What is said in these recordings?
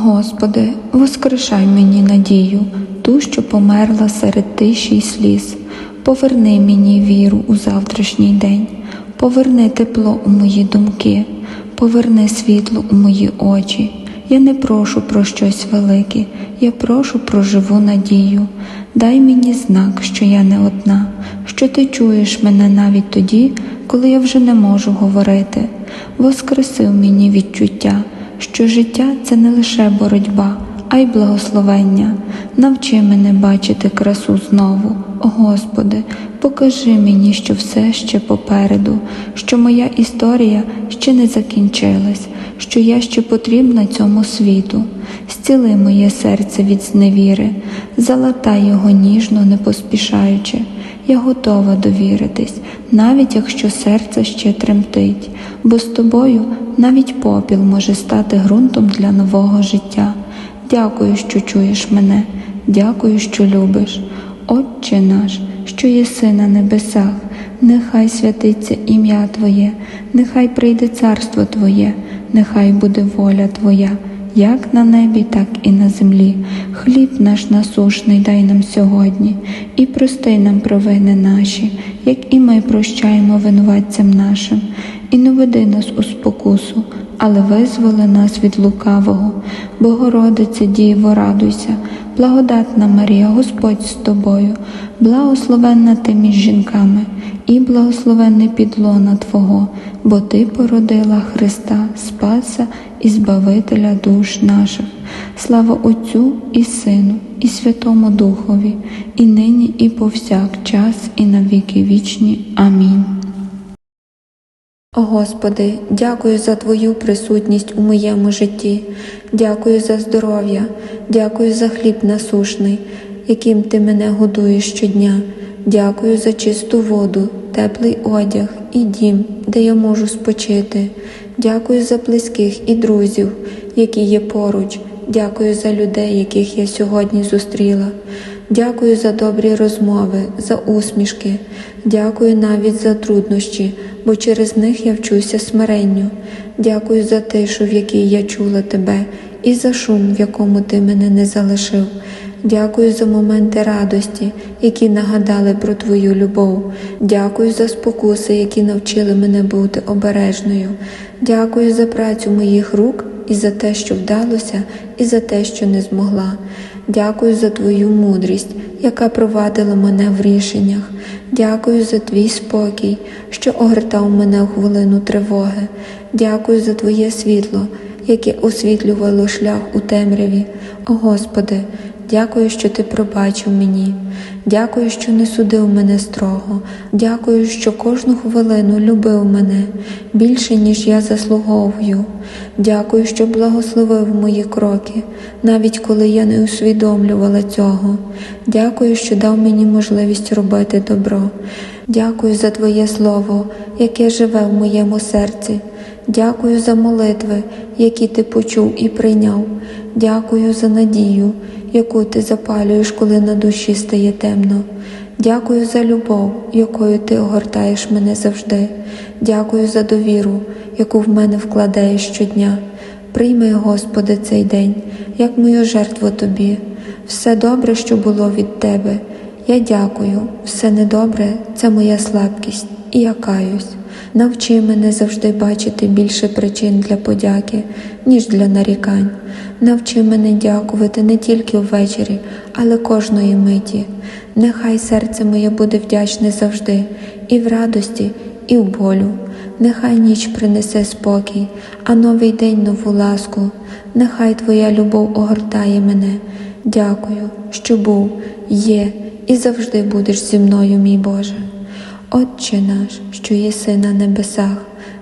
Господи, воскрешай мені надію, ту, що померла серед тиші й сліз. Поверни мені віру у завтрашній день, поверни тепло у мої думки, поверни світло у мої очі. Я не прошу про щось велике, я прошу про живу надію. Дай мені знак, що я не одна, що ти чуєш мене навіть тоді, коли я вже не можу говорити. Воскреси в мені відчуття, що життя це не лише боротьба, а й благословення. Навчи мене бачити красу знову, О Господи, покажи мені, що все ще попереду, що моя історія ще не закінчилась, що я ще потрібна цьому світу. Зціли моє серце від зневіри, залатай його ніжно, не поспішаючи. Я готова довіритись, навіть якщо серце ще тремтить, бо з тобою навіть попіл може стати ґрунтом для нового життя. Дякую, що чуєш мене, дякую, що любиш. Отче наш, що єси на небесах, нехай святиться ім'я Твоє, нехай прийде царство Твоє, нехай буде воля Твоя, як на небі, так і на землі. Хліб наш насушний дай нам сьогодні, і прости нам провини наші, як і ми прощаємо винуватцям нашим, і не веди нас у спокусу, але визволи нас від лукавого. Богородице Діво, радуйся, благодатна Марія, Господь з тобою, благословенна ти між жінками, і благословенне підлона Твого, бо Ти породила Христа, Спаса і Збавителя душ наших. Слава Отцю і Сину, і Святому Духові, і нині, і повсякчас, і на віки вічні. Амінь. Господи, дякую за Твою присутність у моєму житті, дякую за здоров'я, дякую за хліб насушний, яким Ти мене годуєш щодня. Дякую за чисту воду, теплий одяг і дім, де я можу спочити. Дякую за близьких і друзів, які є поруч. Дякую за людей, яких я сьогодні зустріла. Дякую за добрі розмови, за усмішки. Дякую навіть за труднощі, бо через них я вчуся смиренню. Дякую за тишу, в якій я чула тебе, і за шум, в якому ти мене не залишив. Дякую за моменти радості, які нагадали про твою любов. Дякую за спокуси, які навчили мене бути обережною. Дякую за працю моїх рук і за те, що вдалося, і за те, що не змогла. Дякую за твою мудрість, яка провадила мене в рішеннях. Дякую за твій спокій, що огортав мене в хвилину тривоги. Дякую за твоє світло, яке освітлювало шлях у темряві. О Господи, дякую, що ти пробачив мені. Дякую, що не судив мене строго. Дякую, що кожну хвилину любив мене більше, ніж я заслуговую. Дякую, що благословив мої кроки, навіть коли я не усвідомлювала цього. Дякую, що дав мені можливість робити добро. Дякую за Твоє Слово, яке живе в моєму серці. Дякую за молитви, які ти почув і прийняв. Дякую за надію, яку ти запалюєш, коли на душі стає темно. Дякую за любов, якою ти огортаєш мене завжди. Дякую за довіру, яку в мене вкладаєш щодня. Прийми, Господи, цей день, як мою жертву Тобі. Все добре, що було від Тебе. Я дякую, все недобре це моя слабкість, і я каюсь. Навчи мене завжди бачити більше причин для подяки, ніж для нарікань. Навчи мене дякувати не тільки ввечері, але кожної миті. Нехай серце моє буде вдячне завжди, і в радості, і в болю. Нехай ніч принесе спокій, а новий день нову ласку. Нехай Твоя любов огортає мене. Дякую, що був, є і завжди будеш зі мною, мій Боже. Отче наш, що єси на небесах,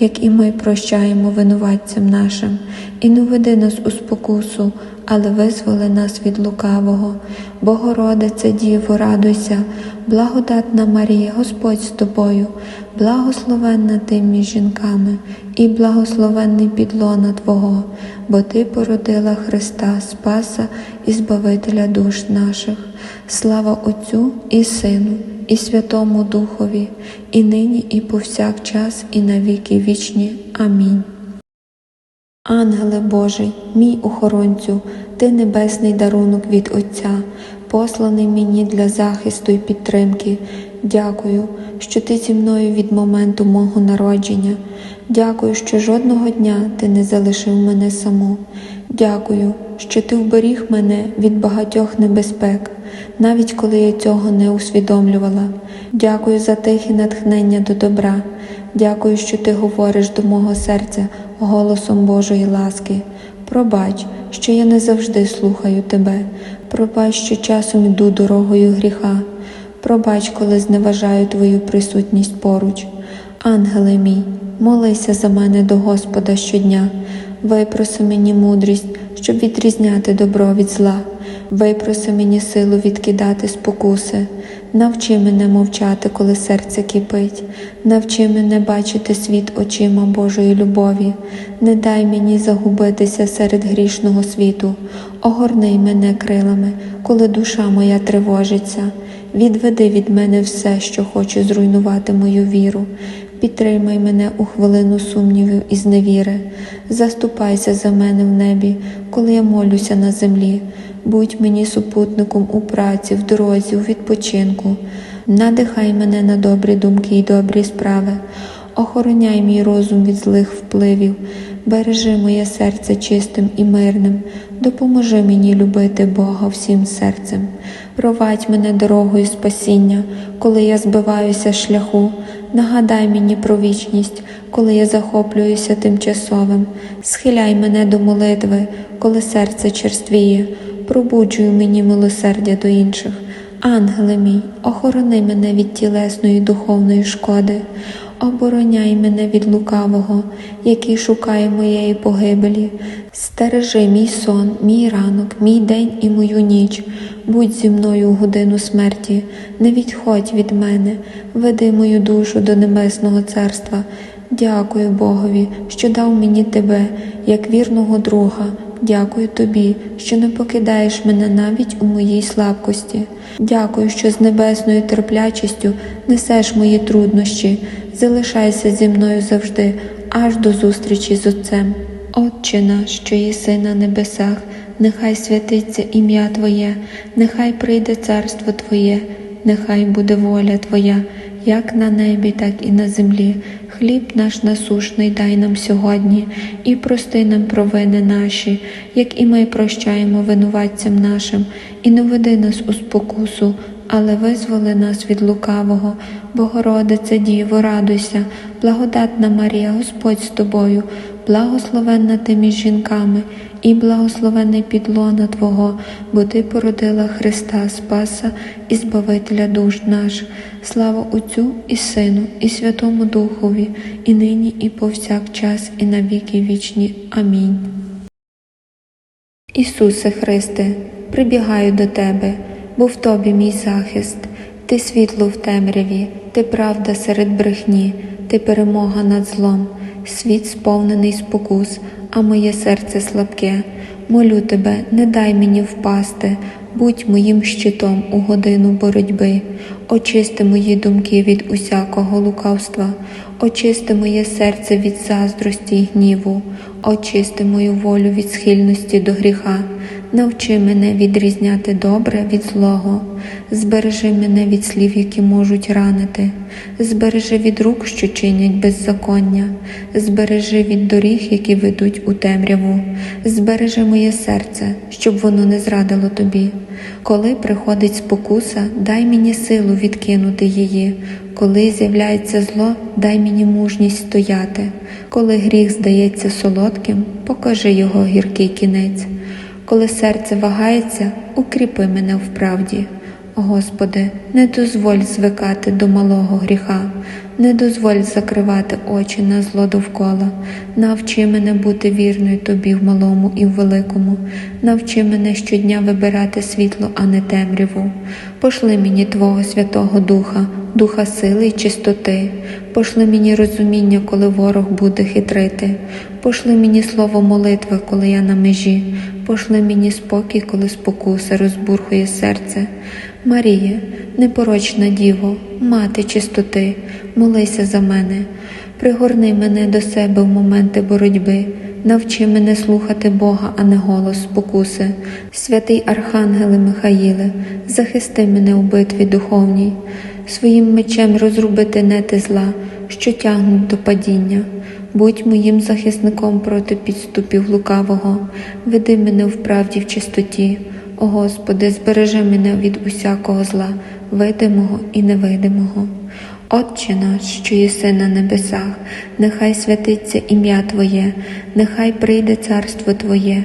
як і ми прощаємо винуватцям нашим, і не веди нас у спокусу, але визволи нас від лукавого. Богородице Діво, радуйся, благодатна Марія, Господь з тобою, благословенна ти між жінками, і благословенний підлона Твого, бо Ти породила Христа, Спаса і Збавителя душ наших. Слава Отцю і Сину, і Святому Духові, і нині, і повсякчас, і на віки вічні. Амінь. Ангеле Божий, мій охоронцю, ти небесний дарунок від Отця, посланий мені для захисту і підтримки. Дякую, що ти зі мною від моменту мого народження. Дякую, що жодного дня ти не залишив мене саму. Дякую, що ти вберіг мене від багатьох небезпек, навіть коли я цього не усвідомлювала. Дякую за тихе натхнення до добра. Дякую, що ти говориш до мого серця голосом Божої ласки. Пробач, що я не завжди слухаю тебе. Пробач, що часом іду дорогою гріха. Пробач, коли зневажаю твою присутність поруч. Ангеле мій, молися за мене до Господа щодня. Випроси мені мудрість, щоб відрізняти добро від зла. Випроси мені силу відкидати спокуси. Навчи мене мовчати, коли серце кипить. Навчи мене бачити світ очима Божої любові. Не дай мені загубитися серед грішного світу. Огорни мене крилами, коли душа моя тривожиться. Відведи від мене все, що хоче зруйнувати мою віру. Підтримай мене у хвилину сумнівів і зневіри. Заступайся за мене в небі, коли я молюся на землі. Будь мені супутником у праці, в дорозі, у відпочинку. Надихай мене на добрі думки й добрі справи. Охороняй мій розум від злих впливів, бережи моє серце чистим і мирним, допоможи мені любити Бога всім серцем. Провадь мене дорогою спасіння, коли я збиваюся шляху. Нагадай мені про вічність, коли я захоплююся тимчасовим. Схиляй мене до молитви, коли серце черствіє. Пробуджуй мені милосердя до інших. Ангеле мій, охорони мене від тілесної духовної шкоди, обороняй мене від лукавого, який шукає моєї погибелі. Стережи мій сон, мій ранок, мій день і мою ніч. Будь зі мною у годину смерті, не відходь від мене, веди мою душу до небесного царства. Дякую Богові, що дав мені тебе, як вірного друга. Дякую тобі, що не покидаєш мене навіть у моїй слабкості. Дякую, що з небесною терплячістю несеш мої труднощі. Залишайся зі мною завжди, аж до зустрічі з Отцем. Отче наш, що єси на небесах, нехай святиться ім'я Твоє, нехай прийде царство Твоє, нехай буде воля Твоя, як на небі, так і на землі. Хліб наш насушний дай нам сьогодні, і прости нам провини наші, як і ми прощаємо винуватцям нашим, і не веди нас у спокусу, але визволи нас від лукавого. Богородице Діво, радуйся, благодатна Марія, Господь з тобою, благословенна ти між жінками, і благословений підлона Твого, бо Ти породила Христа Спаса і Збавителя душ наших. Слава Отцю і Сину, і Святому Духові, і нині, і повсякчас, і на віки вічні. Амінь. Ісусе Христе, прибігаю до Тебе, бо в Тобі мій захист, Ти світло в темряві, Ти правда серед брехні, Ти перемога над злом, світ сповнений спокус, а моє серце слабке. Молю тебе, не дай мені впасти, будь моїм щитом у годину боротьби, очисти мої думки від усякого лукавства, очисти моє серце від заздрості й гніву, очисти мою волю від схильності до гріха, навчи мене відрізняти добре від злого, збережи мене від слів, які можуть ранити, збережи від рук, що чинять беззаконня, збережи від доріг, які ведуть у темряву, збережи моє серце, щоб воно не зрадило тобі. Коли приходить спокуса, дай мені силу відкинути її. Коли з'являється зло, дай мені мужність стояти. Коли гріх здається солодким, покажи його гіркий кінець. Коли серце вагається, укріпи мене в правді. Господи, не дозволь звикати до малого гріха, не дозволь закривати очі на зло довкола. Навчи мене бути вірною тобі в малому і в великому. Навчи мене щодня вибирати світло, а не темряву. Пошли мені Твого Святого Духа, духа сили й чистоти. Пошли мені розуміння, коли ворог буде хитрити. Пошли мені слово молитви, коли я на межі. Пошли мені спокій, коли спокуса розбурхує серце. Марія, непорочна діво, мати чистоти, молися за мене, пригорни мене до себе в моменти боротьби, навчи мене слухати Бога, а не голос спокуси. Святий Архангеле Михаїле, захисти мене у битві духовній, своїм мечем розрубити нети зла, що тягнуть до падіння. Будь моїм захисником проти підступів лукавого, веди мене в правді в чистоті. О Господи, збережи мене від усякого зла, видимого і невидимого. Отче наш, що єси на небесах, нехай святиться ім'я Твоє, нехай прийде царство Твоє,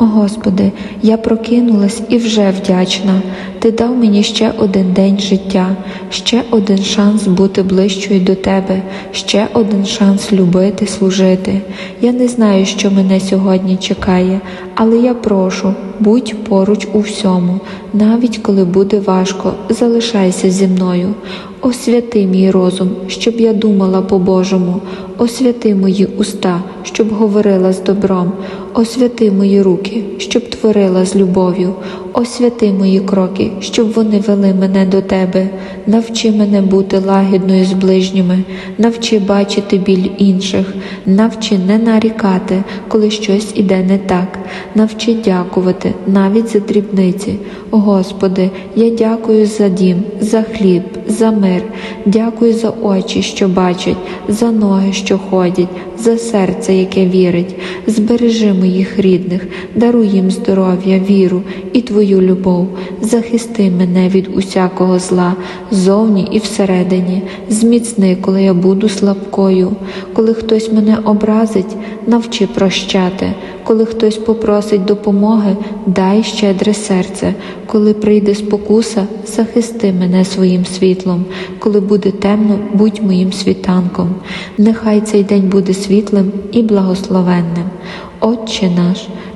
О Господи, я прокинулась і вже вдячна. Ти дав мені ще один день життя, ще один шанс бути ближчою до Тебе, ще один шанс любити, служити. Я не знаю, що мене сьогодні чекає, але я прошу, будь поруч у всьому, навіть коли буде важко, залишайся зі мною. Освяти мій розум, щоб я думала по-божому, освяти мої уста, щоб говорила з добром, освяти мої руки, щоб творила з любов'ю, освяти мої кроки, щоб вони вели мене до тебе. Навчи мене бути лагідною з ближніми, навчи бачити біль інших, навчи не нарікати, коли щось іде не так, навчи дякувати навіть за дрібниці. Господи, я дякую за дім, за хліб, за мир, дякую за очі, що бачать, за ноги, що ходять, за серце, яке вірить. Збережи моїх рідних, даруй їм здоров'я, віру і Твою любов. Захисти мене від усякого зла, зовні і всередині. Зміцни, коли я буду слабкою. Коли хтось мене образить, навчи прощати. Коли хтось попросить допомоги, дай щедре серце. Коли прийде спокуса, захисти мене своїм світлом. Коли буде темно, будь моїм світанком. Нехай цей день буде світлим і благословенним. Отче наш,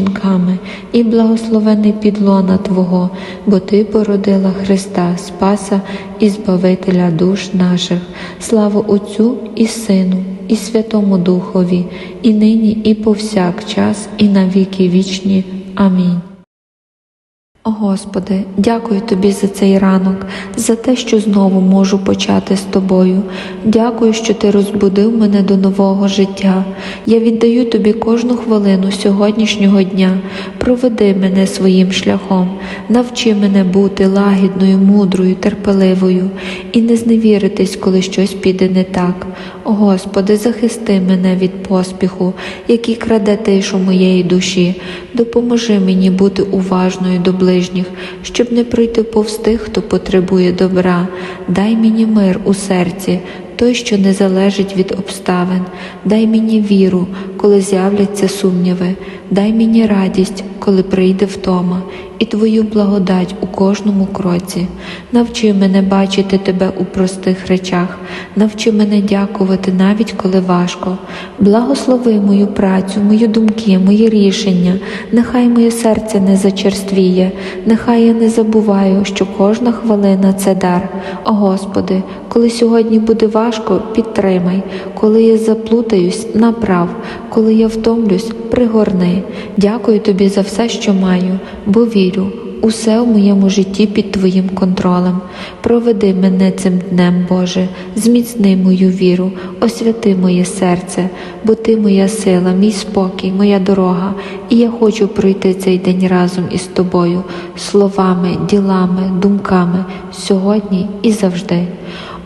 жінками, і благословений підлона Твого, бо Ти породила Христа, Спаса і Збавителя душ наших. Слава Отцю і Сину, і Святому Духові, і нині, і повсякчас, і на віки вічні. Амінь. Господи, дякую Тобі за цей ранок, за те, що знову можу почати з Тобою. Дякую, що Ти розбудив мене до нового життя. Я віддаю Тобі кожну хвилину сьогоднішнього дня. Проведи мене своїм шляхом, навчи мене бути лагідною, мудрою, терпеливою і не зневіритись, коли щось піде не так. Господи, захисти мене від поспіху, який краде тишу моєї душі. Допоможи мені бути уважною до ближніх, щоб не пройти повз тих, хто потребує добра. Дай мені мир у серці, той, що не залежить від обставин. Дай мені віру, коли з'являться сумніви. Дай мені радість, коли прийде втома, і Твою благодать у кожному кроці. Навчи мене бачити Тебе у простих речах, навчи мене дякувати навіть коли важко. Благослови мою працю, мої думки, мої рішення. Нехай моє серце не зачерствіє, нехай я не забуваю, що кожна хвилина це дар. О Господи, коли сьогодні буде важко, підтримай, коли я заплутаюсь, направ, коли я втомлюсь, пригорни. Дякую тобі за все, що маю, бо вірю. Усе в моєму житті під Твоїм контролем. Проведи мене цим днем, Боже, зміцни мою віру, освяти моє серце, бо Ти моя сила, мій спокій, моя дорога, і я хочу пройти цей день разом із тобою, словами, ділами, думками, сьогодні і завжди.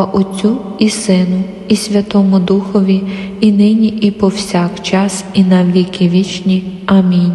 Отцю і Сину, і Святому Духові, і нині, і повсякчас, і на віки вічні. Амінь.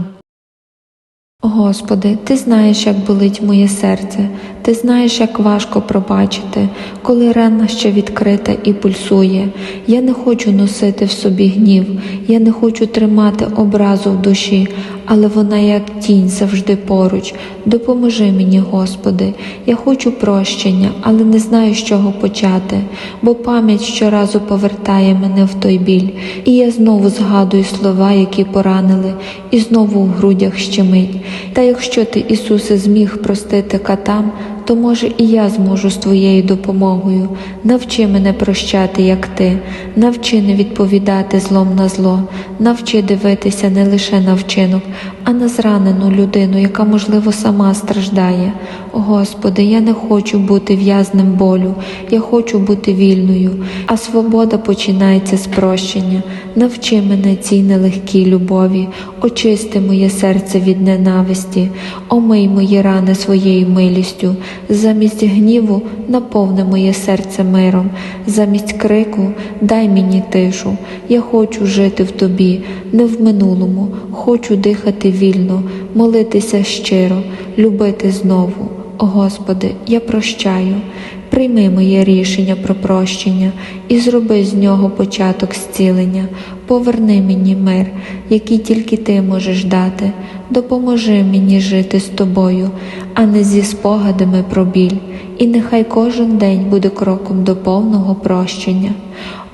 Господи, Ти знаєш, як болить моє серце, Ти знаєш, як важко пробачити, коли рана ще відкрита і пульсує. Я не хочу носити в собі гнів, я не хочу тримати образу в душі, але вона як тінь завжди поруч. Допоможи мені, Господи, я хочу прощення, але не знаю, з чого почати, бо пам'ять щоразу повертає мене в той біль, і я знову згадую слова, які поранили, і знову в грудях щемить. Та якщо ти, Ісусе, зміг простити катам, то може і я зможу з твоєю допомогою. Навчи мене прощати, як ти, навчи не відповідати злом на зло, навчи дивитися не лише на вчинок, а на зранену людину, яка, можливо, сама страждає. Господи, я не хочу бути в'язнем болю, я хочу бути вільною, а свобода починається з прощення. Навчи мене цій нелегкій любові, очисти моє серце від ненависті, омий мої рани своєю милістю, замість гніву наповни моє серце миром, замість крику дай мені тишу. Я хочу жити в тобі, не в минулому, хочу дихати вільно, молитися щиро, любити знову. О Господи, я прощаю, прийми моє рішення про прощення і зроби з нього початок зцілення. Поверни мені мир, який тільки ти можеш дати. Допоможи мені жити з тобою, а не зі спогадами про біль. І нехай кожен день буде кроком до повного прощення.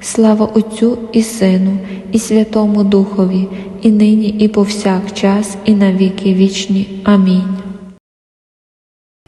Слава Отцю і Сину, і Святому Духові, і нині, і повсякчас, і на віки вічні. Амінь.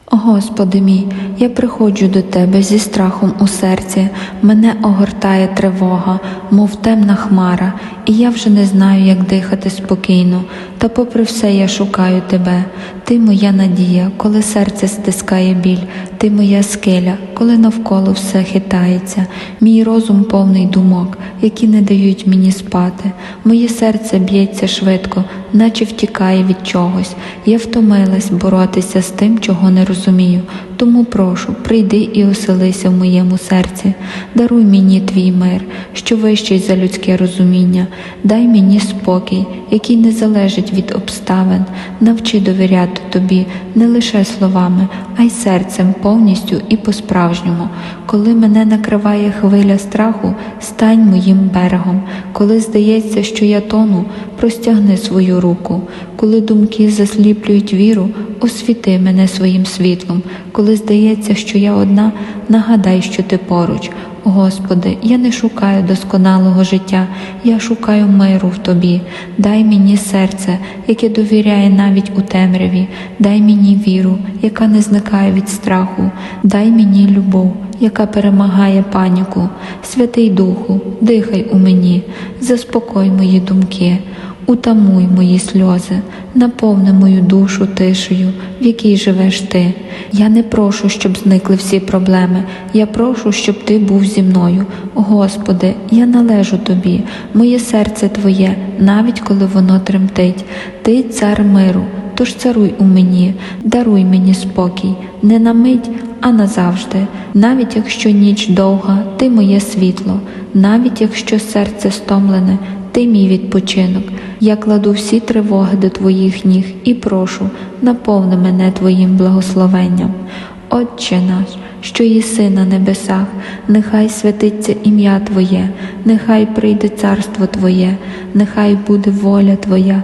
Господи мій, я приходжу до Тебе зі страхом у серці, мене огортає тривога, мов темна хмара, і я вже не знаю, як дихати спокійно. Та попри все я шукаю Тебе. Ти моя надія, коли серце стискає біль, ти моя скеля, коли навколо все хитається, мій розум повний думок, які не дають мені спати. Моє серце б'ється швидко, наче втікає від чогось. Я втомилась боротися з тим, чого не розумію тому прошу, прийди і оселися в моєму серці, даруй мені твій мир, що вищий за людське розуміння, дай мені спокій, який не залежить від обставин, навчи довіряти тобі не лише словами, а й серцем повністю і по-справжньому. Коли мене накриває хвиля страху, стань моїм берегом. Коли здається, що я тону, простягни свою руку. Коли думки засліплюють віру, освіти мене своїм світлом. Коли здається, що я одна, нагадай, що ти поруч. Господи, я не шукаю досконалого життя, я шукаю миру в Тобі. Дай мені серце, яке довіряє навіть у темряві, дай мені віру, яка не зникає від страху, дай мені любов, яка перемагає паніку. Святий Духу, дихай у мені, заспокой мої думки. Утамуй мої сльози, наповни мою душу тишею, в якій живеш ти. Я не прошу, щоб зникли всі проблеми. Я прошу, щоб ти був зі мною. Господи, я належу тобі, моє серце твоє, навіть коли воно тремтить. Ти цар миру, тож царуй у мені, даруй мені спокій, не на мить, а назавжди. Навіть якщо ніч довга, ти моє світло, навіть якщо серце стомлене. Ти мій відпочинок. Я кладу всі тривоги до твоїх ніг і прошу, наповни мене твоїм благословенням. Отче наш, що єси на небесах, нехай святиться ім'я Твоє, нехай прийде царство Твоє, нехай буде воля Твоя,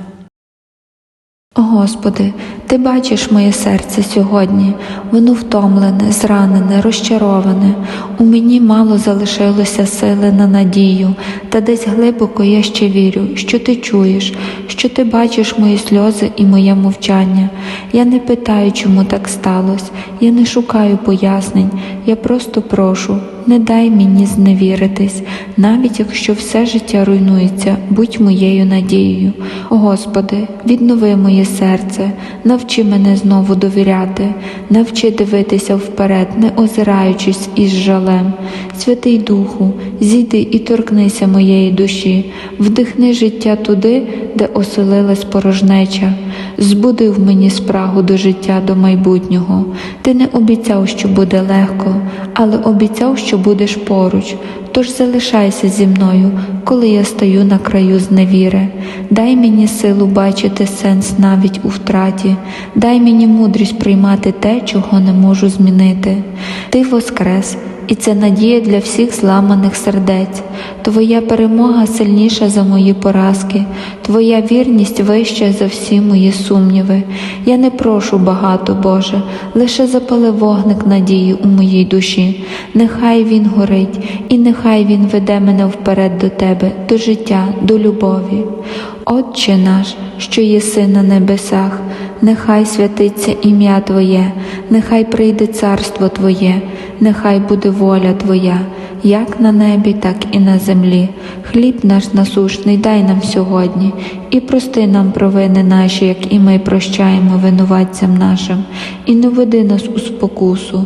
Господи, Ти бачиш моє серце сьогодні, воно втомлене, зранене, розчароване. У мені мало залишилося сили на надію, та десь глибоко я ще вірю, що ти чуєш, що ти бачиш мої сльози і моє мовчання. Я не питаю, чому так сталося, я не шукаю пояснень, я просто прошу. Не дай мені зневіритись, навіть якщо все життя руйнується, будь моєю надією. Господи, віднови моє серце, навчи мене знову довіряти, навчи дивитися вперед, не озираючись із жалем. Святий Духу, зійди і торкнися моєї душі, вдихни життя туди, де оселилась порожнеча. Збуди в мені спрагу до життя, до майбутнього. Ти не обіцяв, що буде легко, але обіцяв, що будеш поруч. Тож залишайся зі мною, коли я стою на краю зневіри. Дай мені силу бачити сенс навіть у втраті, дай мені мудрість приймати те, чого не можу змінити. Ти воскрес. І це надія для всіх зламаних сердець. Твоя перемога сильніша за мої поразки, Твоя вірність вища за всі мої сумніви. Я не прошу багато, Боже, лише запали вогник надії у моїй душі. Нехай він горить, і нехай він веде мене вперед до Тебе, до життя, до любові. Отче наш, що єси на небесах, нехай святиться ім'я Твоє, нехай прийде царство Твоє, нехай буде воля Твоя, як на небі, так і на землі. Хліб наш насушний дай нам сьогодні, і прости нам провини наші, як і ми прощаємо винуватцям нашим, і не веди нас у спокусу,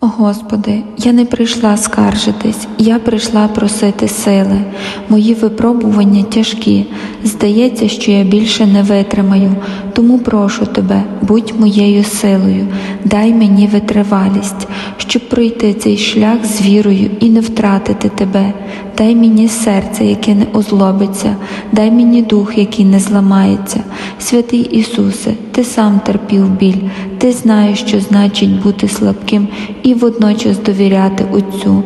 Господи, я не прийшла скаржитись, я прийшла просити сили. Мої випробування тяжкі. Здається, що я більше не витримаю, тому прошу тебе, будь моєю силою, дай мені витривалість, щоб пройти цей шлях з вірою і не втратити тебе. Дай мені серце, яке не озлобиться, дай мені дух, який не зламається. Святий Ісусе, Ти сам терпів біль, Ти знаєш, що значить бути слабким і водночас довіряти Отцю.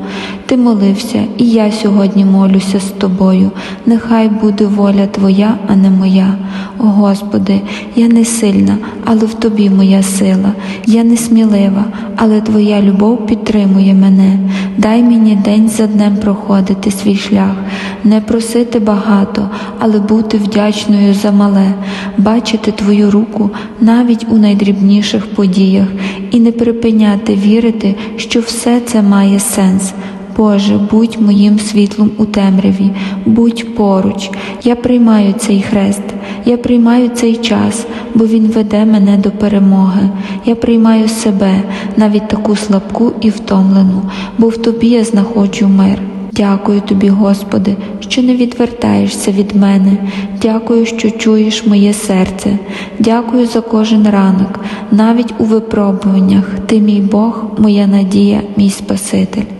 Ти молився, і я сьогодні молюся з тобою. Нехай буде воля Твоя, а не моя. О Господи, я не сильна, але в Тобі моя сила. Я не смілива, але Твоя любов підтримує мене. Дай мені день за днем проходити свій шлях, не просити багато, але бути вдячною за мале, бачити Твою руку навіть у найдрібніших подіях і не припиняти вірити, що все це має сенс. Боже, будь моїм світлом у темряві, будь поруч. Я приймаю цей хрест, я приймаю цей час, бо Він веде мене до перемоги. Я приймаю себе, навіть таку слабку і втомлену, бо в тобі я знаходжу мир. Дякую тобі, Господи, що не відвертаєшся від мене. Дякую, що чуєш моє серце. Дякую за кожен ранок, навіть у випробуваннях. Ти мій Бог, моя надія, мій Спаситель.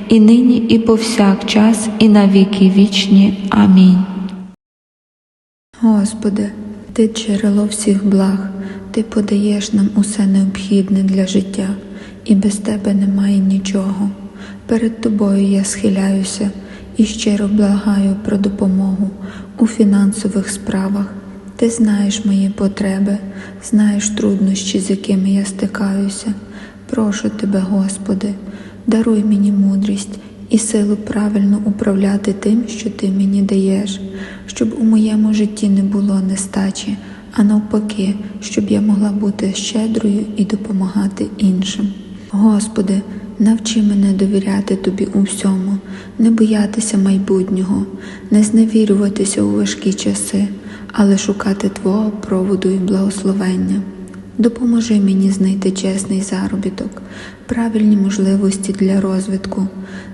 і нині, і повсякчас, і на віки вічні. Амінь. Господи, Ти джерело всіх благ, Ти подаєш нам усе необхідне для життя, і без Тебе немає нічого. Перед Тобою я схиляюся і щиро благаю про допомогу у фінансових справах. Ти знаєш мої потреби, знаєш труднощі, з якими я стикаюся. Прошу Тебе, Господи, даруй мені мудрість і силу правильно управляти тим, що Ти мені даєш, щоб у моєму житті не було нестачі, а навпаки, щоб я могла бути щедрою і допомагати іншим. Господи, навчи мене довіряти Тобі у всьому, не боятися майбутнього, не зневірюватися у важкі часи, але шукати Твого проводу і благословення. Допоможи мені знайти чесний заробіток, правильні можливості для розвитку,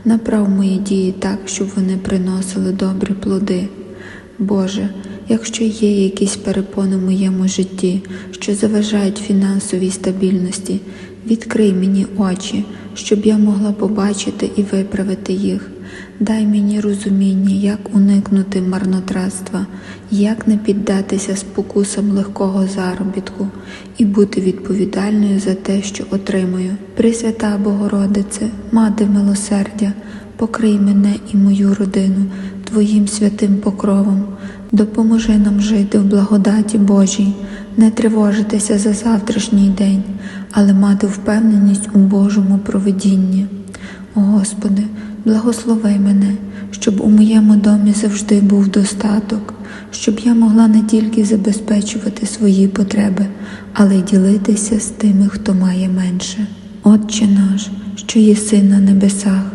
направ мої дії так, щоб вони приносили добрі плоди. Боже, якщо є якісь перепони в моєму житті, що заважають фінансовій стабільності, відкрий мені очі, щоб я могла побачити і виправити їх. Дай мені розуміння, як уникнути марнотратства, як не піддатися спокусам легкого заробітку і бути відповідальною за те, що отримую. Пресвята Богородице, Мати милосердя, покрий мене і мою родину Твоїм святим покровом. Допоможи нам жити в благодаті Божій, не тривожитися за завтрашній день, але мати впевненість у Божому проведінні. О Господи, благослови мене, щоб у моєму домі завжди був достаток, щоб я могла не тільки забезпечувати свої потреби, але й ділитися з тими, хто має менше. Отче наш, що єси на небесах,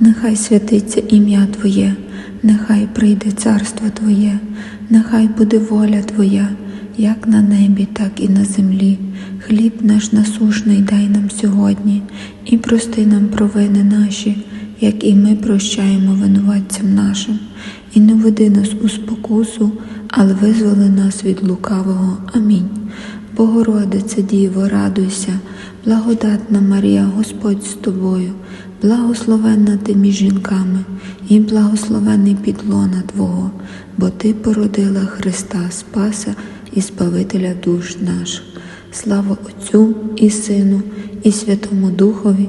нехай святиться ім'я Твоє, нехай прийде царство Твоє, нехай буде воля Твоя, як на небі, так і на землі. Хліб наш насушний дай нам сьогодні, і прости нам провини наші, як і ми прощаємо винуватцям нашим, і не веди нас у спокусу, але визволи нас від лукавого. Амінь. Богородице Діво, радуйся, благодатна Марія, Господь з тобою, благословенна ти між жінками, і благословений підлона Твого, бо Ти породила Христа Спаса і Збавителя душ наших. Слава Отцю і Сину, і Святому Духові,